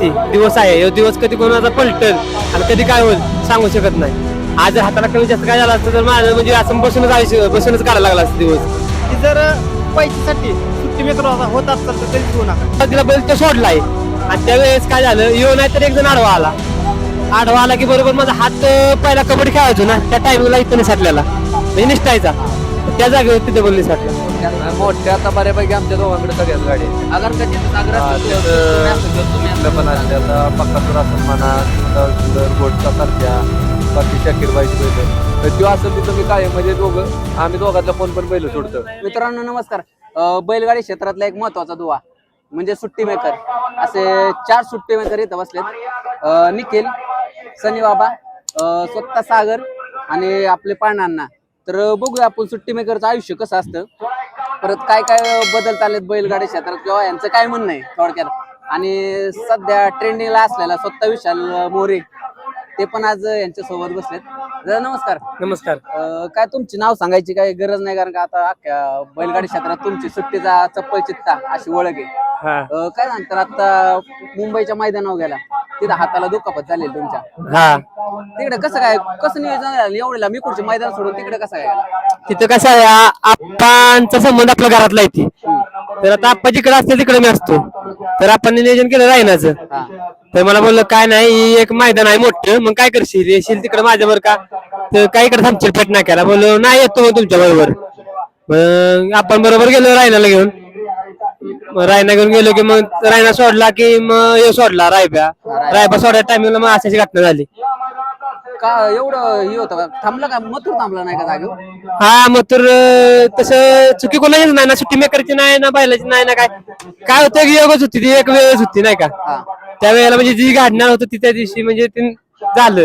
असते दिवस आहे? ह्यो दिवस कधी कोणाचा पलटल? आणि कधी काय होईल? सांगू शकत नाही. आज जर हाताला कमी जास्त काय झालं असतं तर माझं म्हणजे असं बसूनच आयुष्य बसूनच काढायला लागला असतं दिवस. की जर पैशासाठी सुट्टी मेकर होत असेल तर कधीच होऊ नका. तिला बैल तो सोडलाय. आणि त्यावेळेस काय झालं? येऊ नाही तर एक जण आडवा आला. आडवा आला की बरोबर माझा हात अं, पहिला कबड्डी खेळायचो ना त्या टायमिंगला इथं निसटलेला म्हणजे निसटायचा त्या जागेवर तिथे बोल निसटला मोठ्या आता बऱ्यापैकी आमच्या दोघांकडे सगळ्याच गाडी आहेत. अगर कधी कुठलं पण असते आता पक्कासूर असं म्हणा सुंदर गोडचा सारख्या बाकी शाकीरबाईची बैल तर तो असेल तिथं मी काय म्हणजे दोघं आम्ही दोघातला कोण पण बैल सोडतो. मित्रांनो नमस्कार. बैलगाडी क्षेत्रातला एक महत्त्वाचा दुवा म्हणजे सुट्टी मेकर. असे चार सुट्टी मेकर इथं बसलेत. निखिल सनी बाबा स्वतः सागर आणि आपले पाळणांना तर बघूया आपण सुट्टी मेकरचं आयुष्य कसं असतं. परत काय काय बदल चाललेत बैलगाडी क्षेत्रात किंवा यांचं काय म्हणणं आहे थोडक्यात? आणि सध्या ट्रेंडिंगला असलेला स्वतः विशाल मोरे ते पण आज यांच्या सोबत बसलेत. दादा नमस्कार. नमस्कार. अं, काय तुमची नाव सांगायची काही गरज नाही? कारण का आता अख्ख्या बैलगाडी क्षेत्रात तुमची सुट्टीचा चप्पल चित्ता अशी ओळख आहे. हा. अं, काय सांगतात आता मुंबईच्या मैदानावर गेला. तिथं हाताला दुखापत झालेली तुमच्या. हा. तिकडे कसं काय कसं नियोजन झालं? एवढेला मी कुठचे मैदान सोडून तिकडे कसं काय गेला? तिथं कसं आहे आ- आप्पांचा संबंध आपल्या घरातला येते तर आता आप्पा जिकडे असते तिकडे मी असतो. तर आपण नियोजन केलं हा. तर मला बोललं काय नाही ही एक मैदान आहे मोठं मग काय करशील? येशील तिकडे माझ्यावर का? तर काय इकडे थांबशील पेट नाक्याला बोललो नाही येतो तुमच्या बरोबर. मग आपण बरोबर गेलो रायनाला घेऊन. मग गेलो की मग रायना सोडला की मग हे सोडला रायब्या. रायबा सोडायच्या टायमिंगला मग अशाची घटना झाली. का एवढं हे होतं का? थांबलं का? मथुर थांबला नाही का जागेवर? हा मग तर तसं चुकी कोणाचीच नाही ना सुट्टी मेकरची नाही ना बैलाची नाही ना काय? काय होतं की योगच होती ती एक वेळच होती नाही का? त्या वेळेला म्हणजे जी गाडणार होतं ती त्या दिवशी म्हणजे ते झालं.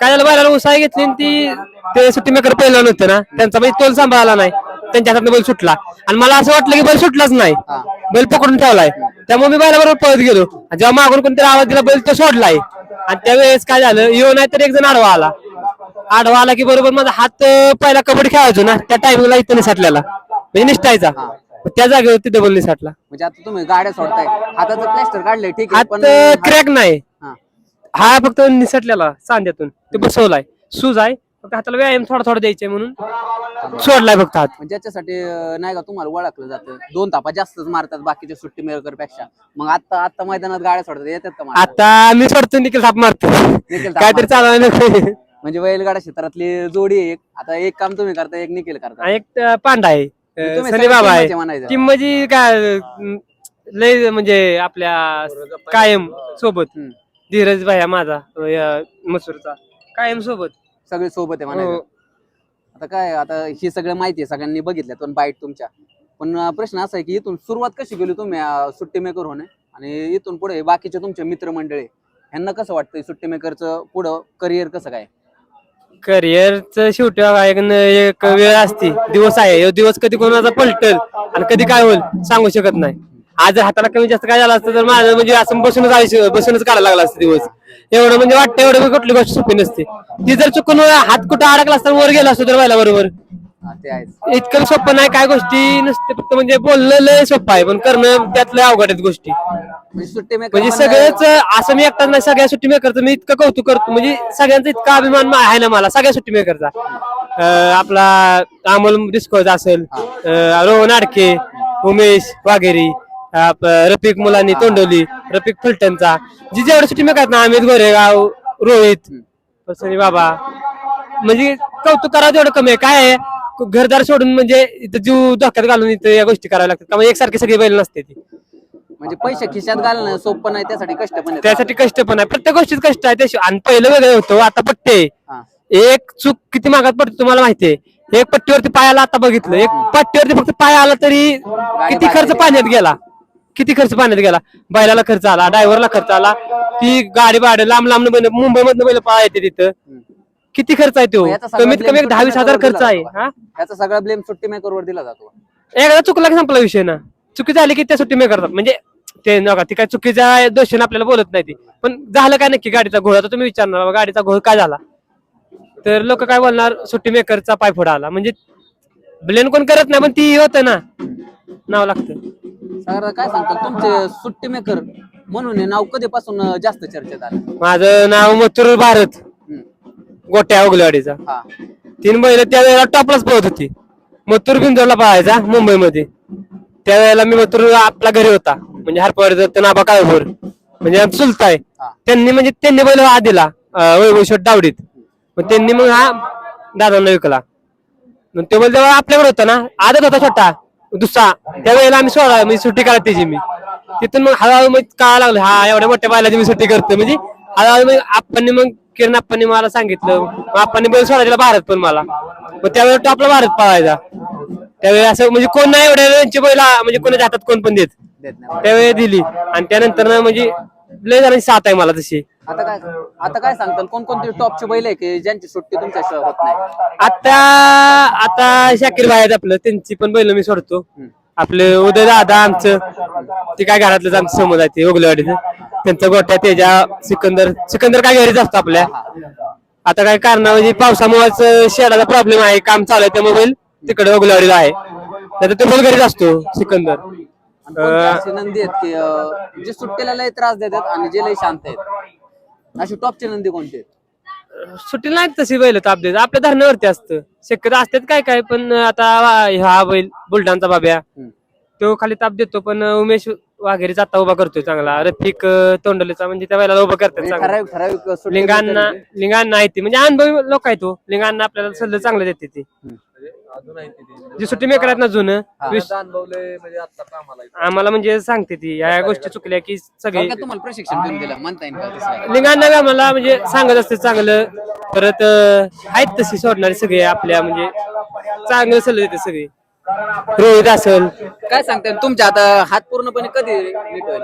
काय झालं बैलाला उसाय घेतली आणि ती ते सुट्टी मेकर पहिला नव्हतं ना त्यांचा म्हणजे तोल सांभाळला नाही. त्यांच्या हातात बैल सुटला. आणि मला असं वाटलं की बैल सुटलाच नाही. बैल पकडून ठेवलाय. त्यामुळे मी बैलाबरोबर पळत गेलो. जेव्हा मागून कोणतरी आवाज दिला बैल तो सोडलाय. आणि त्यावेळेस काय झालं येऊ नाही तर एक जण आडवा आला. आडवा आला की बरोबर माझा हात पहिला कबड्डी खेळायचो ना त्या टायमिंगला इथं निसटलेला. म्हणजे निसटायचा. त्या जागेवर तिथे बोल निसटला. म्हणजे आता तुम्ही गाड्या सोडताय. हाताचं प्लॅस्टर काढलंय ठीक हात क्रॅक नाही. हा. हा फक्त निसटलेला सांध्यातून. ते बसवलाय. सूज आहे. फक्त हाताला व्यायाम थोडा थोडा द्यायचे म्हणून. सोडलाय फक्त हात. म्हणजे ज्याच्यासाठी अं, नाही का तुम्हाला ओळखलं जातं. दोन तापा जास्तच मारतात बाकीच्या सुट्टी मेकरपेक्षा मग आता आता मैदानात गाड्या सोडतात येतात का मारायला? आता मी सोडतो निखिल थाप मारतो. निखिल थाप काहीतरी चालवायला नको म्हणजे बैलगाडा क्षेत्रातली जोडी आहे एक. आता एक काम तुम्ही करता एक निखिल करता. आणि एक पांडा आहे. अं, तुम्ही सनी सगळे बाबा आहे. म्हणायचं. टीम म्हणजे काय अं, लय म्हणजे आपल्या कायम सोबत. हम्म. धीरज भाया माझा अं, या मसूरचा. कायम सोबत. सगळे सोबत आहे म्हणायचं. हो. आता काय आता हे सगळं माहिती आहे सगळ्यांनी बघितलं पण बाईट तुमच्या. पण प्रश्न असा आहे की इथून सुरुवात कशी केली तुम्ही अं, सुट्टी मेकर होणे? आणि इथून पुढे बाकीचे तुमचे मित्रमंडळी यांना कसं वाटतं सुट्टी मेकरचं पुढं करिअर कसं काय? करिअरचं शेवटी बघा एक न- एक वेळ असते. दिवस आहे ह्यो दिवस कधी कोणाचा पलटल आणि कधी काय होईल सांगू शकत नाही. आज जर हाताला कमी जास्त काय झालं असतं तर माझं म्हणजे असं बसूनच आयुष्य बसूनच काढायला लागला असतं दिवस. एवढं म्हणजे वाटतं एवढं कुठली गोष्ट सोपी नसते. ती जर चुकून हात कुठं अडकला असता वर गेला असतो तर व्हायला बरोबर. इतकं सोपं नाही काय गोष्टी नसते फक्त म्हणजे बोलणं लय सोपं आहे पण करणं त्यातलं अवघड आहेत गोष्टी. म्हणजे म्हणजे सगळेच असं मी एकटाच नाही सगळ्या सुट्टी मेकरचं मी इतकं कौतुक करतो म्हणजे सगळ्यांचा इतका अभिमान आहे ना मला सगळ्या सुट्टी मेकरचा आपला अमोल डिस्कोज असेल रोहन आडके उमेश वाघेरी आप- रफिक मुलांनी तोंडवली. रफिक फलटणचा. जी जेवढे सुट्टी आहेत ना अमित गोरेगाव रोहित सनी बाबा. म्हणजे कौतुक करावं तेवढं कमी आहे. काय आहे? घरदार सोडून म्हणजे इथं जीव धोक्यात घालून इथं या गोष्टी कराव्या लागतात. त्यामुळे एकसारखी सगळी बैल नसते ती. म्हणजे पैसे खिशात घालणं सोपं नाही त्यासाठी कष्ट पण. त्यासाठी कष्ट पण आहे. प्रत्येक गोष्टीत कष्ट आहे. त्याशिवाय आणि पहिलं वेगळं होतं. आता पट्टे. हा. एक चूक किती मागात पडते तुम्हाला माहितीये एक पट्टीवरती पायाला आता बघितलं. एक पट्टीवरती फक्त पाय आला तरी किती खर्च. पाण्यात गेला? किती खर्च पाण्यात गेला? बैलाला खर्च आला ड्रायव्हरला खर्च आला ती गाडी भाडं लांब लांब मुंबई मधनं बैल पाय येते तिथं. किती खर्च आहे तो? मग याचा सगळा कमीत blame कमी एक सुट्टी दहा वीस हजार खर्च आहे हा? त्याचा सगळा ब्लेम सुट्टी मेकरवर दिला जातो एकदा चुकला की संपला विषय ना. चुकी झाली की त्या सुट्टी मी करतात. म्हणजे ते नका ती काय चुकीच्या दोषीने आपल्याला बोलत नाही ती. पण झालं काय नक्की गाडीचा घोळ आता तुम्ही विचारणार बाबा, गाडीचा घोळ काय झाला? तर लोक काय बोलणार सुट्टी मेकरचा पाय फोडा आला. म्हणजे ब्लेन कोण करत नाही पण ती होतं ना. नाव लागतं. सगळं काय सांगतात तुमचे सुट्टी मेकर म्हणून हे नाव कधीपासून जास्त चर्चेत आलं? माझं नाव मथुर भारत. हम्म. गोट्या उगलेवाडीचा. हा. तीन बैल त्यावेळेला टॉपलाच पळत होती. मथुर बिंदोरला पळायचा मुंबईमध्ये. त्यावेळेला मी मथुर आपला घरी होता. म्हणजे हरपवाडीचा नाबा काळभोर. म्हणजे आमचा चुलता आहे हा. त्यांनी म्हणजे त्यांनी बैल हा दिला अं, वैभव शेठ डावडीत मग त्यांनी मग हा दादांना विकला. मग तो बैल जेव्हा आपल्याकडे होता ना आदत होता छोटा. दुसरा. त्यावेळेला आम्ही सोडा म्हणजे सुट्टी करायला त्याची मी. तिथून मग हळूहळू मग कळायला लागलं हा एवढ्या मोठ्या बैलाची मी सुट्टी करतो म्हणजे हळूहळू मग आपण मग किरण आप्पांनी मला सांगितलं. मग आप्पांनी बैल सोडायला भारत पण मला. मग त्यावेळेला तो आपला भारत पळायचा. त्यावेळी असं म्हणजे कोण नाही एवढ्या त्यांची बैल म्हणजे कोणाच्या हातात कोण पण देत. त्यावेळी दिली. आणि त्यानंतर ना म्हणजे लय जणांची साथ आहे मला तशी. आता काय आता काय सांगताल? कोणकोणती टॉपची बैल आहे की ज्यांची सुट्टी तुमच्याशिवाय होत नाही? आता आता शाकीर भाई आहेत आपलं. त्यांची पण बैल मी सोडतो. आपले उदय दादा आमचं. ते काय घरातलंच आमचं समज आहे ते ओगलेवाडीचं. त्यांचं गोट्या तेजा सिकंदर सिकंदर काय घरीच असतो आपल्या. आता काय कारण म्हणजे पावसामुळेच शेडाचा प्रॉब्लेम आहे. काम चालू आहे त्या मोबाईल तिकडे ओगलेवाडीला आहे. नाही ते पण घरीच असतो सिकंदर. आणि कोणते असे नंदी आहेत की अं, जे सुट्टीला लय त्रास देतात आणि जे लय शांत आहेत? अशी टॉपची नंदी कोणती? आहेत सुट्टी नाही तशी बैल ताप देत. आपल्या धरणावरती असतं. शक्यता असतात काय काय पण आता हा बैल बुलढाणचा बाब्या हम्म. तो खाली ताप देतो पण उमेश वाघेरीचा आता उभा करतोय चांगला. रफिक अं, तोंडलेचा म्हणजे त्या बैलाला उभा करतात म्हणजे चांगला. ठराविक ठराविक सुट्टी लिंगांना लिंगांना आहे ती. म्हणजे अनुभवी लोक आहे तो. लिंगांना आपल्याला सल्ले चांगले देते ती. म्हणजे अजून आहे ती जी सुट्टी मेकर आहेत ना जुनं विश- अनुभवले म्हणजे आता कामाला. आम्हाला म्हणजे सांगते ती या गोष्टी चुकल्या की सगळे थोडक्यात तुम्हाला प्रशिक्षण देऊन दिलं म्हणता येईल का तसं? लिंगांना म्हणजे सांगत असते चांगलं. परत अं, आहेत तशी सोडणारे सगळे आपल्या म्हणजे चांगलं सल्ले देते सगळे. रोहित असेल. काय सांगताय? तुमच्या आता हात पूर्णपणे कधी नीट होईल?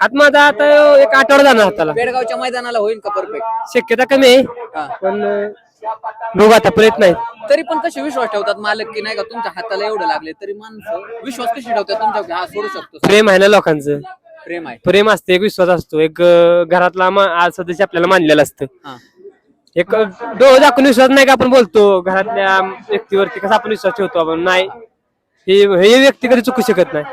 हात माझा आता एक आठवडा जाणार हाताला. पेडगावच्या मैदानाला होईल का परफेक्ट? शक्यता कमी आहे. हा. पण अं, बघू आता प्रयत्न आहे तरी पण कसे विश्वास ठेवतात मालक की नाही का तुमच्या हाताला एवढं लागले तरी माणसं विश्वास कशी ठेवतात तुमच्या हा सोडू शकतो? प्रेम आहे ना लोकांचं? प्रेम आहे. प्रेम असते एक विश्वास असतो. एक अं, घरातला मा- आ- सदस्य आपल्याला मानलेला असतं. हा. एक डोळे दाखवून विश्वास नाही का आपण बोलतो? घरातल्या व्यक्तीवरती कसा आपण विश्वास ठेवतो आपण? नाही. हे हे व्यक्ती कधी चुकू शकत नाही.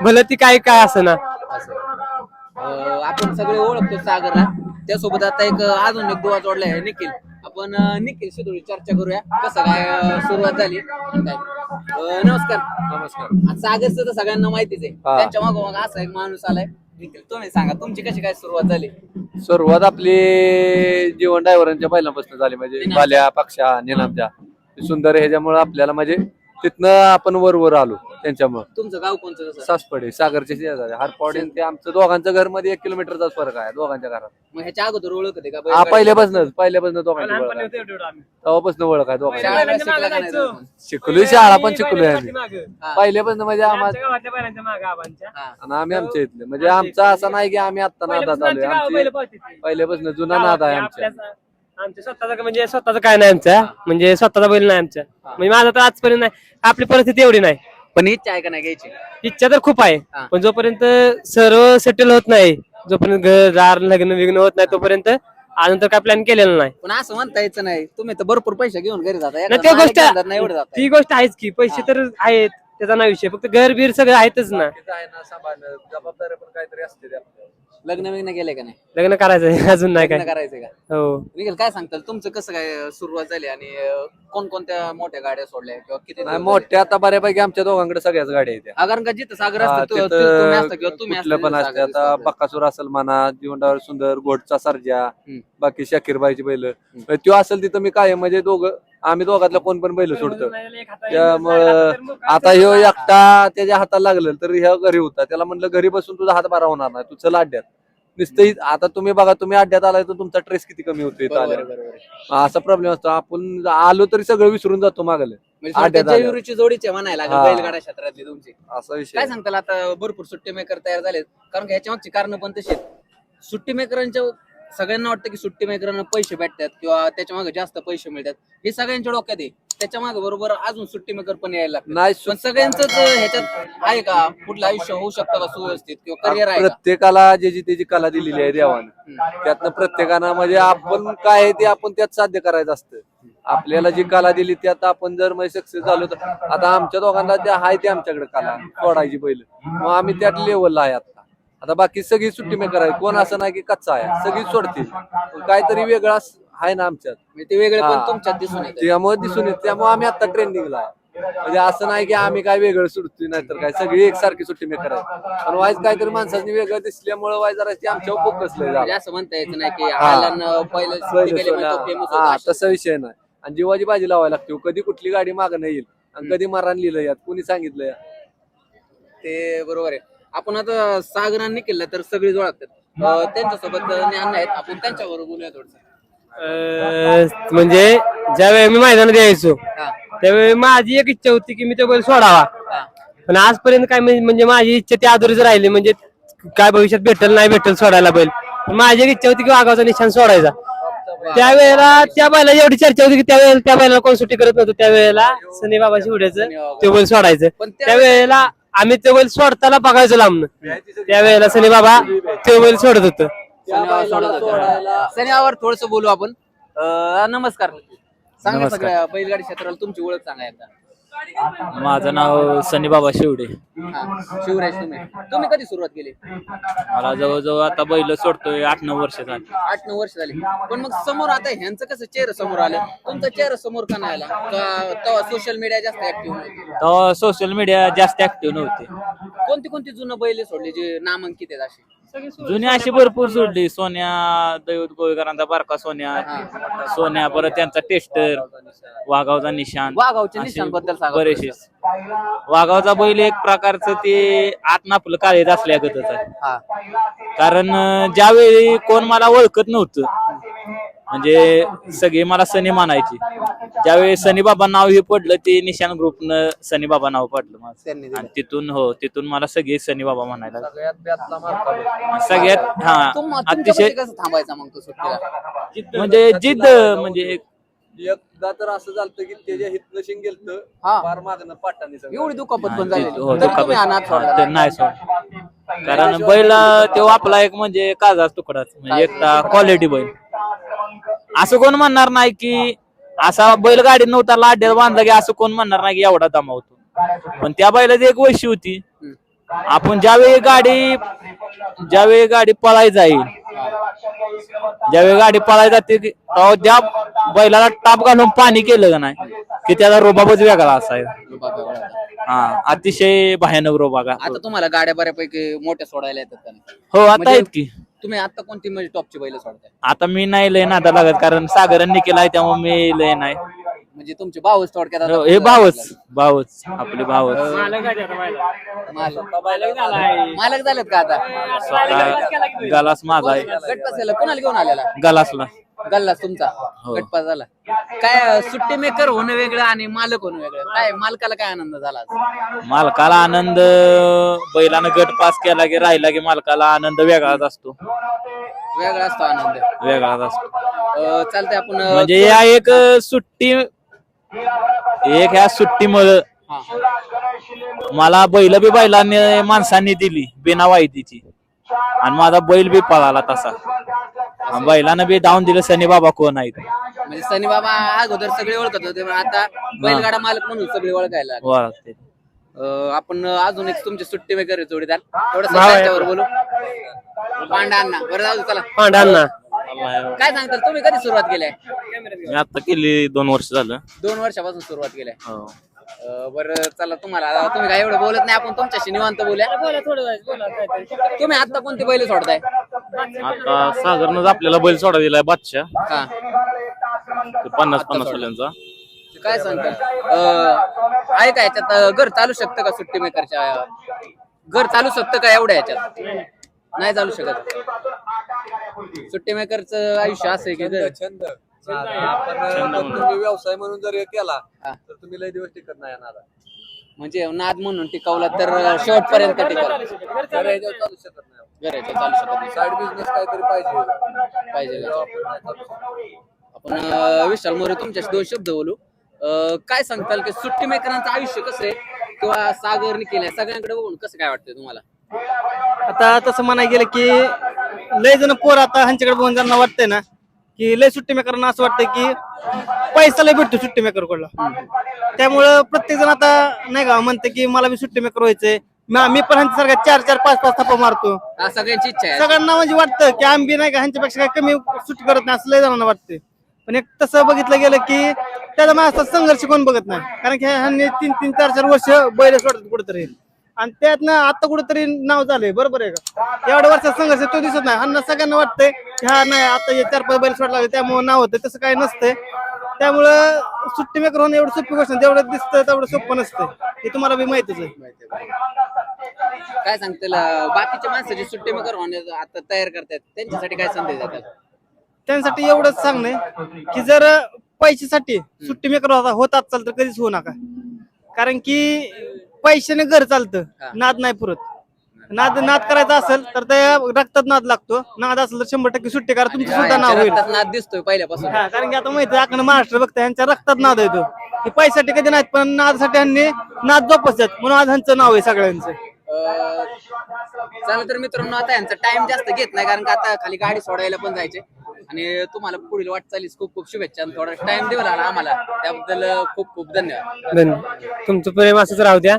भलं ती काय काय असं ना. असं. अं, आपण सगळे ओळखतो सागरला. त्यासोबत आता एक अजून एक दुवा जोडला आहे निखिल. आपण निखिल थोडी चर्चा करूया. कसं काय सुरुवात झाली? नमस्कार. नमस्कार. सागरचं तर सगळ्यांना माहितीच आहे. त्यांच्या मागो मग असा एक माणूस आलाय. निखिल तुम्ही सांगा तुमची कशी काय सुरुवात झाली? सुरुवात आपली जीवन ड्रायव्हरांच्या पहिल्यापासून झाली म्हणजे बाल्या पक्षा निनामच्या. सुंदर ह्याच्यामुळे आपल्याला म्हणजे तिथनं आपण वर वर आलो त्यांच्यामुळे. तुमचं गाव कोणतं तसं सासपडे सागरचे शेजारी. आणि ते आमचं दोघांचं घरमध्ये एक किलोमीटरचाच फरक आहे दोघांच्या घरात. मग ह्याच्या अगोदर ओळख होते का? हा? पहिल्यापासून पहिल्यापासून दोघांची ओळख आहे. तेव्हापासून ओळख आहे दोघांची. शाळेला शिकला का नाही तुम्ही? शिकलोय शाळा पण शिकलोय आम्ही. हा. पहिल्यापासून म्हणजे आम्हाला हा. आणि आम्ही आमच्या इथले. म्हणजे आमचा असं नाही की आम्ही आता नादात आलोय. आमची पहिल्यापासून जुना नाद आहे आमच्या. आमच्या स्वतःचा म्हणजे स्वतःचा काय नाही आमचा म्हणजे स्वतःचा बैल नाही आमच्या म्हणजे माझा तर आजपर्यंत नाही आपली परिस्थिती एवढी नाही. पण इच्छा आहे का नाही घ्यायची? इच्छा तर खूप आहे हा. पण जोपर्यंत सर्व सेटल होत नाही जोपर्यंत घर दार लग्न विग्न होत नाही तोपर्यंत अजून काय प्लॅन केलेला नाही. पण असं म्हणता यायचं नाही तुम्ही तर भरपूर पैसे घेऊन घरी जाता. नाही एखादा त्या मालक गोष्ट घेऊन जात नाही एवढं जाता ती गोष्ट आहेच की पैसे तर आहेत. त्याचा नाही विषय फक्त घर बीर सगळं आहेतच ना. तिथं आहे ना सांभाळणं पण काहीतरी असते त्या आपल्याला. लग्न बिग्न गेले का नाही? लग्न करायचं अजून नाही लग्न काय. करायचंय का? हो. निखिल काय सांगताल? तुमचं कसं काय सुरुवात झाली आणि अं, कोणकोणत्या मोठ्या गाड्या सोडल्या किंवा किती नाही मोठ्या आता बऱ्यापैकी आमच्या दोघांकडे सगळ्याच गाड्या आहेत? हा, कारण का जिथं सागर हा, असतं तु- तिथं तु- तुम्ही असता किंवा तुम्ही कुठलं पण असता. आता असतं. बक्कासूर असेल म्हणा जीवनडावर सुंदर गोडचा सर्जा हम्म. बाकी शाकीरबाईची बैल. तो असेल तिथं मी काय म्हणजे दोघं आम्ही दोघातलं कोण पण बैल सोडतो. त्यामुळं आता ह्यो एकटा त्याच्या हाताला लागलं तर ह्या घरी होता. त्याला म्हणलं घरी बसून तुझा हात बारा होणार नाही. तू चल अड्ड्यात. नुसतं इ- आता तुम्ही बघा तुम्ही अड्ड्यात आलाय तर तुमचा ट्रेस किती कमी होतो इथं आल्यावर. असा प्रॉब्लेम असतो. आपण आलो तरी सगळं विसरून जातो मागलं म्हणजे. जयवीरची जोडीचे म्हणायला हा. लागेल बैलगाडा क्षेत्रातली तुमची. असा विषय काय सांगताल आता भरपूर सुट्टी मेकर तयार झालेत. कारण का ह्याच्या मागची कारण पण तशी आहेत. सुट्टी मेकरांच्या सगळ्यांना वाटतं की सुट्टी मेकरांना पैसे भेटतात किंवा त्याच्यामागे जास्त पैसे मिळतात. हे सगळ्यांच्या डोक्यात आहे. त्याच्यामागे बरोबर अजून सुट्टी मेकर पण यायला नाही पण सगळ्यांच ह्याच्यात आहे का? पुढलं आयुष्य होऊ शकतं का सुव्यवस्थित किंवा करिअर आहे का? प्रत्येकाला ज्याची त्याची कला दिलेली आहे देवानं त्यातनं प्रत्येकानं म्हणजे आपण काय आहे ते आपण त्यात साध्य करायचं असतं. आपल्याला जी कला दिली त्यात आपण जर म्हणजे सक्सेस झालो तर आता आमच्या दोघांना ते आहे ते आमच्याकडे कला सोडायची पहिलं. मग आम्ही त्यात लेवलला आहे आता. आता बाकी सगळी सुट्टी मेकर आहे कोण असं नाही की कच्चा आहे. सगळी सोडतील. काहीतरी वेगळं आहे ना आमच्यात. म्हणजे ते वेगळे पण हा. तुमच्यात दिसून येते त्यामुळे दिसून येत त्यामुळे आम्ही आता ट्रेंडिंगला आहे. म्हणजे असं नाही की आम्ही काय वेगळं सुटतोय नाहीतर काय. सगळी एकसारखी सुट्टी मेकर आहे पण वाईज काहीतरी माणसांनी वेगळं दिसल्यामुळे वाईज जरा ते आमच्यावर फोकस म्हणजे असं म्हणता यायचं नाही की आल्यानं पहिलं सुट्टी केली म्हणजे तो famous होता. हा असं. तसा विषय नाही. आणि जीवाची बाजी लावायला लागते कधी कुठली गाडी मागणं येईल आणि कधी मरण लिहिलं यात. कोणी सांगितलं यात? ते बरोबर आहे. आपण आता सागरांनी केलं तर सगळी ओळखतात त्यांच्यासोबत ज्ञान आहेत आपण त्यांच्याबरोबर बोलूया थोडस. म्हणजे ज्यावेळी मी मैदानात यायचो त्यावेळी माझी एक इच्छा होती की मी तो बैल सोडावा. पण आजपर्यंत काय म्हणजे माझी इच्छा ती अधुरीच राहिली. म्हणजे काय भविष्यात भेटल नाही भेटल सोडायला बैल. पण माझी एक इच्छा होती की वाघाचा निशाण सोडायचा. त्यावेळेला त्या बैला एवढी चर्चा होती की त्यावेळेला त्या बैला कोण सुट्टी करत नव्हतं. त्यावेळेला सनी बाबा. शिवड्याचं तो बैल सोडायचं. पण त्या- त्यावेळेला आम्ही तो बैल सोडताना बघायचो लांबनं त्यावेळेला सनी बाबा तो बैल सोडत होतं शनिवार सोडत होता. शनिवार थोडस बोलू आपण नमस्कार सांगा. सगळ्या बैलगाडी क्षेत्राला तुमची ओळख सांगा एकदा माझं नाव सनी बाबा शेवडे. हा शिवराज तुम्ही. तुम्ही कधी सुरुवात केली? मला जवळजवळ आता बैल सोडतोय आठ नऊ वर्ष झाली. आठ नऊ वर्ष झाली. पण मग समोर आता ह्यांचं कसं चेहरा समोर आलं? तुमचा चेहरा समोर का नाही आला? का तेव्हा सोशल मीडिया जास्त ऍक्टिव्ह नव्हती? तेव्हा सोशल मीडिया जास्त ऍक्टिव्ह नव्हते. कोणती कोणती जुनं बैल सोडली जे नामांकित आहेत अशी जुनी अशी भरपूर सोडली सोन्या दैवत गोवेकरांचा बारका सोन्या सोन्या परत त्यांचा टेस्टर वाघावचा निशान वाघावच्या सांगा बरेचसे वाघावचा बैल एक प्रकारचं ते आत आपलं काळेत असल्यागतच आहे. हा. कारण अं, ज्यावेळी कोण मला ओळखत नव्हतं म्हणजे सगळे मला सनी मानायची. ज्यावेळी सनी बाबा नाव हे पडलं ते निशान ग्रुपनं सनी बाबा नाव पडलं माझं. त्यांनी दिलं. आणि तिथून हो तिथून मला सगळे सनी बाबा म्हणायला लागले. सगळ्यात हा अतिशय कसं थांबायचा मग तो सुट्टीला? म्हणजे जिद्द म्हणजे एकदा तर असं झालं की त्याच्या हितनं शिंग गेलत हा. फार मागणं पाटाने सगळं. एवढी दुखापत पण झाली ते- हो, तरी तुम्ही अनाथ हा, सोडला. ते नाही सोड. कारण बैल तो आपला एक म्हणजे काजाच तुकडाच म्हणजे एकटा क्वालिटी बैल. असं कोण म्हणणार नाही की असा बैलगाडी नव्हता लाड्यात बांधला की असं कोण म्हणणार नाही की एवढा दमावतो पण त्या बैलाची एक वैशी होती आपण ज्यावेळी गाडी ज्यावेळी गाडी पळाय जाईल ज्यावेळी गाडी पळाय जाते तेव्हा ज्या बैलाला टाप घालून पाणी केलं का नाही की त्याचा रोबाबच वेगळा असायचा. हा अतिशय भयानक रोबा आता तुम्हाला गाड्या बऱ्यापैकी मोठ्या सोडायला येतात? हो आता म्हणजे- आहेत की. तुम्ही आता कोणती म्हणजे टॉपची बैल सोडताय? आता मी नाही लय नादा लागत कारण सागरांनी केलाय त्यामुळे मी लय नाही. म्हणजे तुमचे भाऊच थोडक्यात आता हो, हे भावच भावच आपले भावच मालक मालक. झालेत का आता? स्वतः गलास माझा आहे. गट बसायला कोणाला घेऊन आलेला? गलासला. गल्लास तुमचा. हो. गटपास झाला. काय सुट्टी मेकर होणं वेगळं आणि मालक होणं वेगळं. काय मालकाला काय आनंद झाला आज? मालकाला आनंद बैलानं गट पास केला की राहिला की मालकाला आनंद वेगळाच असतो. वेगळा असतो आनंद. वेगळाच असतो. अं, चालतंय आपण अं, म्हणजे या एक सुट्टी एक ह्या सुट्टीमुळं हा. मला बैल बी बैलांनी माणसांनी दिली बिना वायदीची. आणि माझा बैल बी पळाला तसा. बैलानं बी डाऊन दिलं सनी बाबा कोण आहेत? म्हणजे सनी बाबा अगोदर सगळे ओळखत होते पण आता बैलगाडा मालक म्हणून सगळे ओळखायला लागले. ओळखते. अं, आपण अजून एक तुमची सुट्टी आहे जोडीदार थोडस त्यांच्यावर बोलू. पांडा अण्णा बरं जाऊ दे, चला. पांढरांना काय सांगताल तुम्ही कधी सुरुवात केली मी आता केली दोन वर्ष झालं. दोन वर्षापासून सुरुवात केली आहे. हो. अं, बरं चला तुम्हाला आता तुम्ही काय एवढं बोलत नाही आपण तुमच्याशी निवांत बोलूया. तुम्ही आता कोणती बैल सोडताय? आता सागरनच आपल्याला बैल सोडा दिलाय बादशाह. हा. ते पन्नास पन्नास वाल्यांचा. काय सांगताल अं, आहे का याच्यात अं, घर चालू शकतं का सुट्टी मेकरच्या? घर चालू शकतं का एवढ्या याच्यात? नाही चालू शकत. सुट्टी मेकरचं आयुष्य असं आहे की घर? छंद. पण तुम्ही व्यवसाय म्हणून जर हे केला तर तुम्ही लय दिवस टिकत नाही येणार. म्हणजे नाद म्हणून टिकवला तर शेवटपर्यंत टिकवला. तर याच्यावर चालू शकत नाही. घर याच्यात चालू शकत नाही. साईड बिझनेस काहीतरी पाहिजे. पाहिजे. आपण नाही चालू शकत. आपण अं, विशाल मोरे तुमच्याशी दोन शब्द बोलू. अं, काय सांगताल की सुट्टी मेकरांचं आयुष्य कसं आहे? किंवा सागर केलंय सगळ्यांकडे बघून कसं काय वाटतंय तुम्हाला? आता तसं म्हणाय गेलं की लय जण पोर आता ह्यांच्याकडे बघून ज्यांना वाटतंय ना. की लय सुट्टी मेकरांना असं वाटतंय की पैसा लय भेटतो सुट्टी मेकर कडला. त्यामुळं प्रत्येक जण आता नाही का म्हणते की मला बी सुट्टी मेकर व्हायचंय. ना- मी पण ह्यांच्यासारखा चार चार पाच पाच थापा मारतो. हा, सगळ्यांची इच्छा आहे. सगळ्यांना म्हणजे वाटतं की आम्ही नाही का ह्यांच्यापेक्षा काय कमी सुट करत नाही असं लय जणांना वाटते पण एक तसं बघितलं गेलं की त्याचा माझा संघर्ष कोण बघत नाही. कारण की ह्यांनी तीन तीन चार चार वर्ष बैल सोडतात कुठेतरी. आणि त्यातनं आता कुठेतरी नाव झालंय. बरोबर आहे का? एवढ्या वर्षाचा संघर्ष तो दिसत नाही. ह्यांना सगळ्यांना वाटतंय की हा नाही आता हे चार पाच बैल सोडला लागले त्यामुळे नाव होतं. तसं काही नसतंय. त्यामुळं सुट्टी मेकर होणं एवढं सोपी गोष्ट. जेवढं दिसतं तेवढं सोपं नसतं हे तुम्हाला बी माहितीच आहे. काय सांगतील अं, बाकीच्या माणसाची सुट्टी मेकर होण्याचं आता तयार करतात त्यांच्यासाठी काय संदेश देतात? त्यांसाठी एवढंच सांगणे की जर पैशासाठी सुट्टी मेकर होत असाल तर कधीच होऊ नका. कारण की पैशाने घर चालतं. हा. नाद नाही पुरत. नाद नाद करायचा असेल तर ते रक्तात नाद लागतो. नाद असेल तर शंभर टक्के सुट्टी करा. तुमचं सुद्धा नाव होईल. रक्तात नाद दिसतोय पहिल्यापासून. हा, कारण की आता माहिती आहे, आपण महाराष्ट्र बघतोय यांच्या रक्तात नाद येतो की पैशासाठी कधी नाहीत पण नादसाठी यांनी नाद जोपासतात म्हणून आज ह्यांचं नाव आहे सगळ्यांचं. अं, चला तर मित्रांनो आता यांचा टाइम जास्त घेत नाही कारण का आता खाली गाडी सोडायला पण जायचे. आणि तुम्हाला पुढील वाटचालीस खूप खूप शुभेच्छा आणि थोडा टाइम देऊ लागला आम्हाला. त्याबद्दल खूप खूप धन्यवाद. धन्यवाद. तुमचं प्रेम असंच राहू द्या.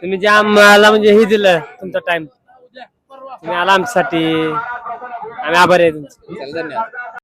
तुम्ही जे आम्हाला म्हणजे हे दिलं तुमचा टाइम तुम्ही आला आमच्यासाठी. आम्ही आभारी आहे तुमचं. धन्यवाद.